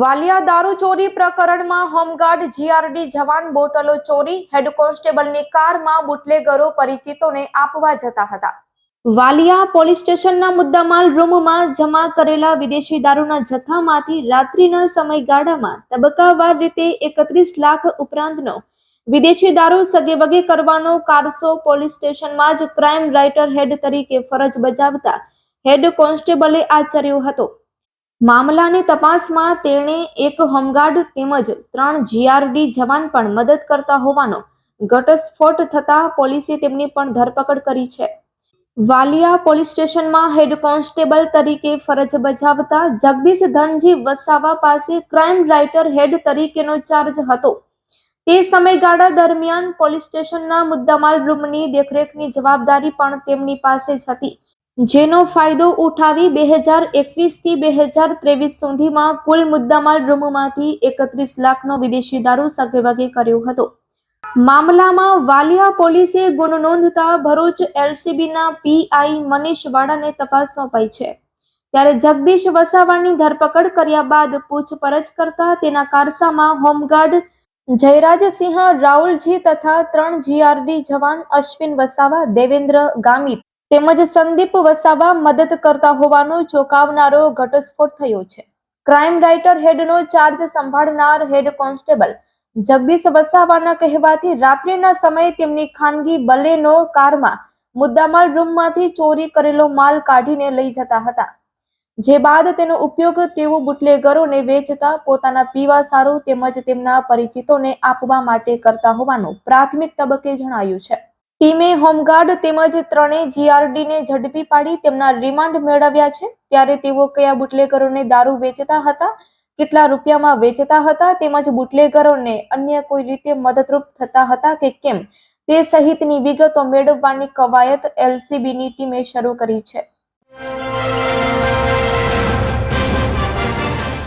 વાલિયા દારૂ ચોરી પ્રકરણમાં હોમગાર્ડ જીઆરડી જવાન બોટલો ચોરી, હેડ કોન્સ્ટેબલની કારમાં બુટલેગરો પરિચિતોને આપવા જતા હતા. વાલિયા પોલીસ સ્ટેશનના મુદ્દામાલ રૂમમાં જમા કરેલા વિદેશી દારૂના જથ્થામાંથી રાત્રિના સમયગાળામાં તબક્કાવાર રીતે એકત્રીસ લાખ ઉપરાંતનો વિદેશી દારૂ સગેવગે કરવાનો કારસો પોલીસ સ્ટેશનમાં જ ક્રાઇમ રાઇટર હેડ તરીકે ફરજ બજાવતા હેડ કોન્સ્ટેબલે આચર્યો હતો. મામલાની તપાસમાં તેણે એક હોમગાર્ડ તેમજ ત્રણ જીઆરડી જવાન પણ મદદ કરતા હોવાનો ઘટસ્ફોટ થતા પોલીસે તેમની પણ ધરપકડ કરી છે. વાલિયા પોલીસ સ્ટેશનમાં હેડ કોન્સ્ટેબલ તરીકે ફરજ બજાવતા જગદીશ ધનજી વસાવા પાસે ક્રાઇમ રાઇટર હેડ તરીકેનો ચાર્જ હતો. તે સમયગાળા દરમિયાન પોલીસ સ્ટેશનના મુદ્દામાલ રૂમની દેખરેખની જવાબદારી પણ તેમની પાસે જ હતી. જેનો ફાયદો ઉઠાવી બે હજાર એકવીસથી બે હજાર ત્રેવીસ સુધીમાં કુલ મુદ્દામાલ રૂમમાંથી એકત્રીસ લાખનો વિદેશી દારૂ સગેવાગે કર્યો હતો. મામલામાં વાલિયા પોલીસે ગુનો નોંધતા ભરૂચ એલસીબીના પીઆઈ મનીષ વાડાને તપાસ સોંપાઈ છે. ત્યારે જગદીશ વસાવાની ધરપકડ કર્યા બાદ પૂછપરછ કરતા તેના કારસામાં હોમગાર્ડ જયરાજસિંહ રાહુલજી તથા ત્રણ જીઆરડી જવાન અશ્વિન વસાવા, દેવેન્દ્ર ગામિત તેમજ સંદીપ વસાવા મદદ કરતા હોવાનો ચોંકાવનારો ઘટસ્ફોટ થયો છે. ક્રાઇમ રાઇટર હેડનો ચાર્જ સંભાળનાર હેડ કોન્સ્ટેબલ જગદીશ વસાવાના કહેવાથી રાત્રિના સમયે તેમની ખાનગી બલેનો કારમાં મુદ્દામાલ રૂમમાંથી ચોરી કરેલો માલ કાઢીને લઈ જતા હતા. જે બાદ તેનો ઉપયોગ તેઓ બુટલેગરોને વેચતા પોતાના પીવા સારું તેમજ તેમના પરિચિતોને આપવા માટે કરતા હોવાનું પ્રાથમિક તબક્કે જણાયું છે. ટીમે હોમગાર્ડ તેમજ ત્રણેય જીઆરડીને ઝડપી પાડી તેમના રિમાન્ડ મેળવ્યા છે. ત્યારે તેઓ કયા બુટલેગરોને દારૂ વેચતા હતા, કેટલા રૂપિયામાં વેચતા હતા તેમજ બુટલેગરોને અન્ય કોઈ રીતે મદદરૂપ થતા હતા કે કેમ, તે સહિતની વિગતો મેળવવાની કવાયત એલસીબીની ટીમે શરૂ કરી છે.